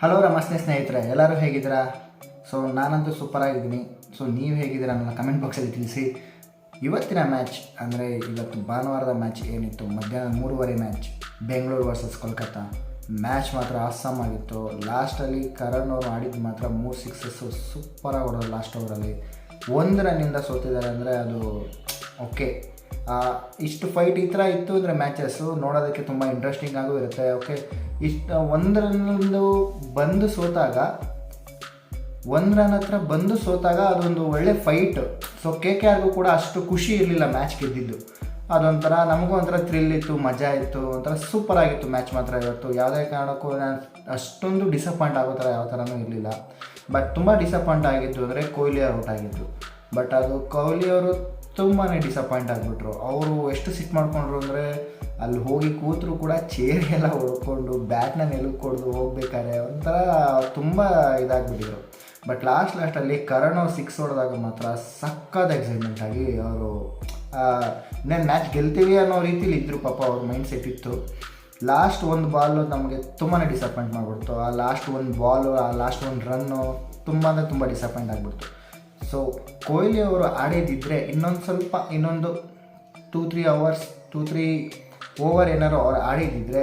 Hello ನಮಸ್ತೆ ಸ್ನೇಹಿತರೆ, ಎಲ್ಲರೂ ಹೇಗಿದ್ದೀರಾ? ಸೊ ನಾನಂತೂ ಸೂಪರಾಗಿದ್ದೀನಿ ಸೊ ನೀವು ಹೇಗಿದ್ದೀರಾ ನನ್ನ ಕಮೆಂಟ್ ಬಾಕ್ಸಲ್ಲಿ ತಿಳಿಸಿ. ಇವತ್ತಿನ ಮ್ಯಾಚ್ ಅಂದರೆ ಇವತ್ತು ಭಾನುವಾರದ ಮ್ಯಾಚ್ ಏನಿತ್ತು? ಮಧ್ಯಾಹ್ನ ಮೂರುವರೆ match Bengaluru versus Kolkata match ಮಾತ್ರ ಅಸ್ಸಾಮ್ ಆಗಿತ್ತು. ಲಾಸ್ಟಲ್ಲಿ ಕರಣ್ ಅವರು ಆಡಿದ್ದು ಮಾತ್ರ ಮೂರು ಸಿಕ್ಸಸ್ಸು ಸೂಪರಾಗಿ ಹೊಡೋದು ಲಾಸ್ಟ್ ಓವರಲ್ಲಿ ಒಂದು ರನ್ನಿಂದ ಸೋತಿದ್ದಾರೆ ಅಂದರೆ ಅದು ಓಕೆ ಇಷ್ಟು ಫೈಟ್ ಈ ಥರ ಇತ್ತು ಅಂದರೆ ಮ್ಯಾಚಸ್ಸು ನೋಡೋದಕ್ಕೆ ತುಂಬ ಇಂಟ್ರೆಸ್ಟಿಂಗ್ ಆಗೂ ಇರುತ್ತೆ. ಓಕೆ ಇಷ್ಟು, ಒಂದು ರನ್ನಿಂದು ಬಂದು ಸೋತಾಗ, ಒಂದು ರನ್ ಹತ್ರ ಬಂದು ಸೋತಾಗ ಅದೊಂದು ಒಳ್ಳೆ ಫೈಟ್ ಸೊ ಕೆ ಕೆ ಆರ್ಗೂ ಕೂಡ ಅಷ್ಟು ಖುಷಿ ಇರಲಿಲ್ಲ ಮ್ಯಾಚ್ ಗೆದ್ದಿದ್ದು. ಅದೊಂಥರ ನಮಗೂ ಒಂಥರ ಥ್ರಿಲ್ ಇತ್ತು, ಮಜಾ ಇತ್ತು, ಒಂಥರ ಸೂಪರ್ ಆಗಿತ್ತು ಮ್ಯಾಚ್ ಮಾತ್ರ ಇವತ್ತು. ಯಾವುದೇ ಕಾರಣಕ್ಕೂ ನಾನು ಅಷ್ಟೊಂದು ಡಿಸಪಾಯಿಂಟ್ ಆಗೋ ಥರ ಯಾವ ಥರನೂ ಇರಲಿಲ್ಲ. ಬಟ್ ತುಂಬ ಡಿಸಪಾಯಿಂಟ್ ಆಗಿದ್ದು ಅಂದರೆ ಕೊಹ್ಲಿ ಅವ್ರು ಔಟ್ ಆಗಿದ್ದು. ಬಟ್ ಅದು ಕೊಹ್ಲಿ ಅವರು ತುಂಬಾ ಡಿಸಪಾಯಿಂಟ್ ಆಗಿಬಿಟ್ರು. ಅವರು ಎಷ್ಟು ಸಿಟ್ ಮಾಡ್ಕೊಂಡ್ರು ಅಂದರೆ ಅಲ್ಲಿ ಹೋಗಿ ಕೂತರು ಕೂಡ ಚೇರೆಲ್ಲ ಹೊಡ್ಕೊಂಡು ಬ್ಯಾಟ್ನ ನೆಲಕ್ಕೆ ಕೊಡ್ದು ಹೋಗ್ಬೇಕಾದ್ರೆ ಒಂಥರ ತುಂಬ ಇದಾಗ್ಬಿಟ್ಟಿದ್ರು. ಬಟ್ ಲಾಸ್ಟ್ ಲಾಸ್ಟಲ್ಲಿ ಕರಣ್ ಸಿಕ್ಸ್ ಹೊಡೆದಾಗ ಮಾತ್ರ ಸಕ್ಕದ ಎಕ್ಸೈಟ್ಮೆಂಟ್ ಆಗಿ ಅವರು ಇನ್ನೇನು ಮ್ಯಾಚ್ ಗೆಲ್ತೀವಿ ಅನ್ನೋ ರೀತಿಲಿ ಇದ್ದರು ಪಾಪ ಅವ್ರ ಮೈಂಡ್ ಸೆಟ್ ಇತ್ತು. ಲಾಸ್ಟ್ ಒಂದು ಬಾಲು ನಮಗೆ ತುಂಬಾ ಡಿಸಪಾಯಿಂಟ್ ಮಾಡಿಬಿಡ್ತು. ಆ ಲಾಸ್ಟ್ ಒಂದು ಬಾಲು ಆ ಲಾಸ್ಟ್ ಒಂದು ರನ್ನು ತುಂಬ ಅಂದರೆ ತುಂಬ ಡಿಸಪಾಯಿಂಟ್ ಆಗಿಬಿಡ್ತು. ಸೊ ಕೊಹ್ಲಿ ಅವರು ಆಡಿದಿದ್ದರೆ ಇನ್ನೊಂದು ಸ್ವಲ್ಪ, ಇನ್ನೊಂದು two three hours two three over ಏನಾರು ಅವ್ರು ಆಡಿದ್ದಿದ್ರೆ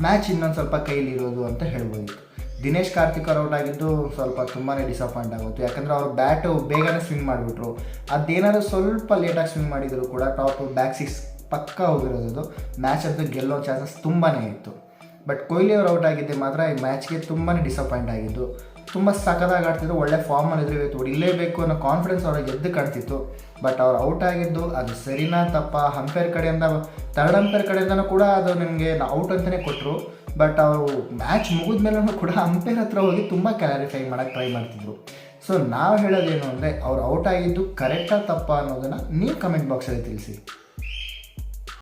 ಮ್ಯಾಚ್ ಇನ್ನೊಂದು ಸ್ವಲ್ಪ ಕೈಲಿರೋದು ಅಂತ ಹೇಳ್ಬೋದಿತ್ತು ದಿನೇಶ್ ಕಾರ್ತಿಕ್ ಔಟ್ ಆಗಿದ್ದು ಸ್ವಲ್ಪ ತುಂಬಾ ಡಿಸಪಾಯಿಂಟ್ ಆಗುತ್ತೆ ಯಾಕಂದರೆ ಅವ್ರು ಬ್ಯಾಟು ಬೇಗನೆ ಸ್ವಿಂಗ್ ಮಾಡಿಬಿಟ್ರು. ಅದೇನಾದ್ರು ಸ್ವಲ್ಪ ಲೇಟಾಗಿ ಸ್ವಿಂಗ್ ಮಾಡಿದ್ರು ಕೂಡ ಟಾಪ್ ಬ್ಯಾಕ್ ಸಿಕ್ಸ್ ಪಕ್ಕ ಹೋಗಿರೋದು ಮ್ಯಾಚ್ ಅದು ಗೆಲ್ಲೋ ಚಾನ್ಸಸ್ ತುಂಬಾ ಇತ್ತು. ಬಟ್ ಕೊಹ್ಲಿ ಅವ್ರು ಔಟ್ ಆಗಿದ್ದೆ ಮಾತ್ರ ಈ ಮ್ಯಾಚ್ಗೆ ತುಂಬಾ ಡಿಸಪಾಯಿಂಟ್ ಆಗಿದ್ದು. ತುಂಬ ಸಖತ್ತಾಗಿ ಆಡ್ತಿದ್ರು, ಒಳ್ಳೆ ಫಾರ್ಮಲ್ಲಿದ್ರು ಇವತ್ತು ಇಲ್ಲೇಬೇಕು ಅನ್ನೋ ಕಾನ್ಫಿಡೆನ್ಸ್ ಅವ್ರಿಗೆ ಎದ್ದು ಕಾಣ್ತಿತ್ತು. ಬಟ್ ಅವ್ರು ಔಟ್ ಆಗಿದ್ದು, ಅದು ಸರಿನಾ ತಪ್ಪ? ಹಂಪೇರ್ ಕಡೆಯಿಂದ ಥರ್ಡ್ ಅಂಪೇರ್ ಕಡೆಯಿಂದನೂ ಕೂಡ ಅದು ನಿಮಗೆ ಔಟ್ ಅಂತಲೇ ಕೊಟ್ಟರು ಬಟ್ ಅವರು ಮ್ಯಾಚ್ ಮುಗಿದ ಮೇಲೂ ಕೂಡ ಅಂಪೇರ್ ಹತ್ರ ಹೋಗಿ ತುಂಬ ಕ್ಲಾರಿಫೈ ಮಾಡೋಕ್ಕೆ ಟ್ರೈ ಮಾಡ್ತಿದ್ರು. ಸೊ ನಾವು ಹೇಳೋದೇನು ಅಂದರೆ, ಅವ್ರು ಔಟ್ ಆಗಿದ್ದು ಕರೆಕ್ಟಾಗಿ ತಪ್ಪ ಅನ್ನೋದನ್ನು ನೀವು ಕಮೆಂಟ್ ಬಾಕ್ಸಲ್ಲಿ ತಿಳಿಸಿ.